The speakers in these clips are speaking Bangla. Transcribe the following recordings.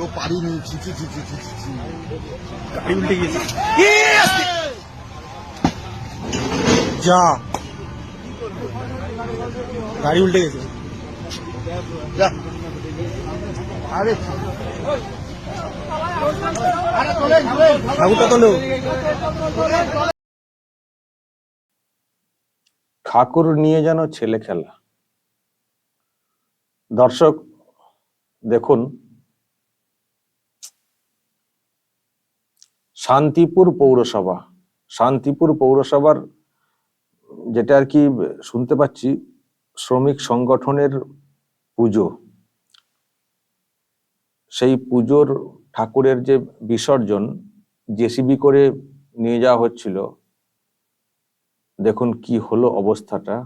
ও পারিনি ছি ছি, ছি। গাড়ি উল্টে গেছে যা। গাড়ি উল্টে গেছে। যা। আরে। আরে তোলেন তোলেন ঠাকুরটা তোলো। ঠাকুর নিয়ে যেন ছেলে খেলা। দর্শক দেখুন শান্তিপুর পৌরসভা। শান্তিপুর পৌরসভার যেটা আর কি শুনতে পাচ্ছি, শ্রমিক সংগঠনের পুজো। সেই পুজোর ঠাকুরের যে বিসর্জন, জেসিবি করে নিয়ে যাওয়া হচ্ছিল। দেখুন কি হলো অবস্থাটা।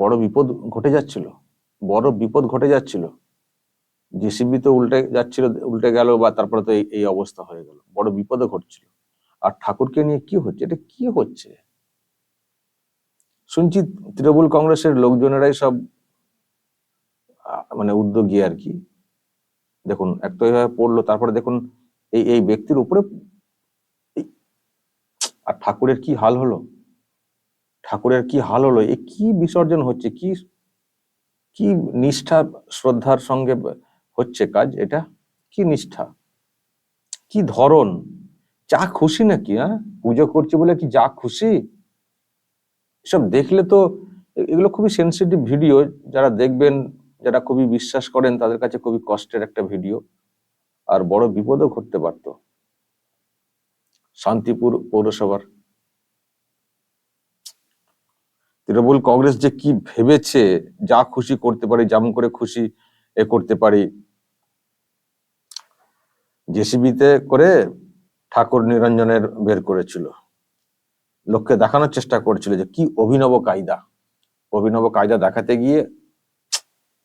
বড় বিপদ ঘটে যাচ্ছিল। বড় বিপদ ঘটে যাচ্ছিল। জেসিবি তো উল্টে যাচ্ছিল, উল্টে গেল বা তারপরে তো এই অবস্থা হয়ে গেল। বড় বিপদও ঘটছিল। আর ঠাকুরকে নিয়ে কি হচ্ছে? এটা কি হচ্ছে? শুনছি তৃণমূল কংগ্রেসের লোকজনেরাই সব মানে উদ্যোগী আর কি। দেখুন এক তো এইভাবে পড়ল, তারপরে দেখুন এই এই ব্যক্তির উপরে আর ঠাকুরের কি হাল হলো? ঠাকুরের কি হাল হলো? এ কি বিসর্জন হচ্ছে? কি কি নিষ্ঠা, শ্রদ্ধার সঙ্গে হচ্ছে কাজ, এটা কি নিষ্ঠা? কি ধরন যা খুশি নাকি হ্যাঁ? পুজো করছে বলে কি যা খুশি? সব দেখলে তো এগুলো খুবই সেন্সিটিভ ভিডিও যারা দেখবেন, যারা খুবই বিশ্বাস করেন, তাদের কাছে খুবই কষ্টের একটা ভিডিও আর বড় বিপদও ঘটতে পারতো। শান্তিপুর পৌরসভার। তৃণমূল কংগ্রেস যে কি ভেবেছে, যা খুশি করতে পারি, যেমন করে খুশি এ করতে পারি জেসিবিতে করে ঠাকুর নিরঞ্জনের বের করেছিল। লোককে দেখানোর চেষ্টা করেছিল যে কি অভিনব কায়দা। অভিনব কায়দা দেখাতে গিয়ে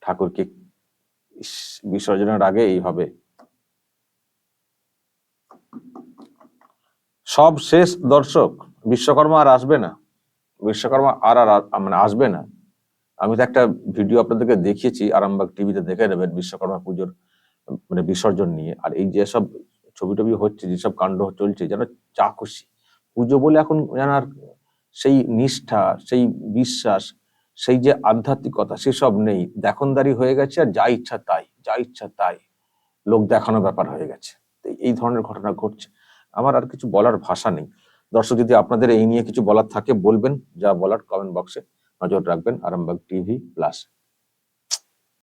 ঠাকুরকে বিসর্জনের আগে এইভাবে। সব শেষ দর্শক, বিশ্বকর্মা আর আসবে না। বিশ্বকর্মা আর আর মানে আসবে না। আমি তো একটা ভিডিও আপনাদেরকে দেখিয়েছি, আরামবাগ টিভিতে দেখে নেবেন বিশ্বকর্মা পুজোর। মানে বিসর্জন নিয়ে, আর এই যেসব ছবি টবি হচ্ছে, যেসব কাণ্ড চলছে, যেন চা খুশি। পুজো বলে এখন যেন আর সেই নিষ্ঠা, সেই বিশ্বাস, সেই যে আধ্যাত্মিকতা, সেসব নেই। দেখনদারি হয়ে গেছে আর যা ইচ্ছা তাই, যা ইচ্ছা তাই। লোক দেখানো ব্যাপার হয়ে গেছে। এই ধরনের ঘটনা ঘটছে। আমার আর কিছু বলার ভাষা নেই। দর্শক, যদি আপনাদের এই নিয়ে কিছু বলার থাকে, বলবেন। যা বলার কমেন্ট বক্সে নজর রাখবেন। Arambagh TV plus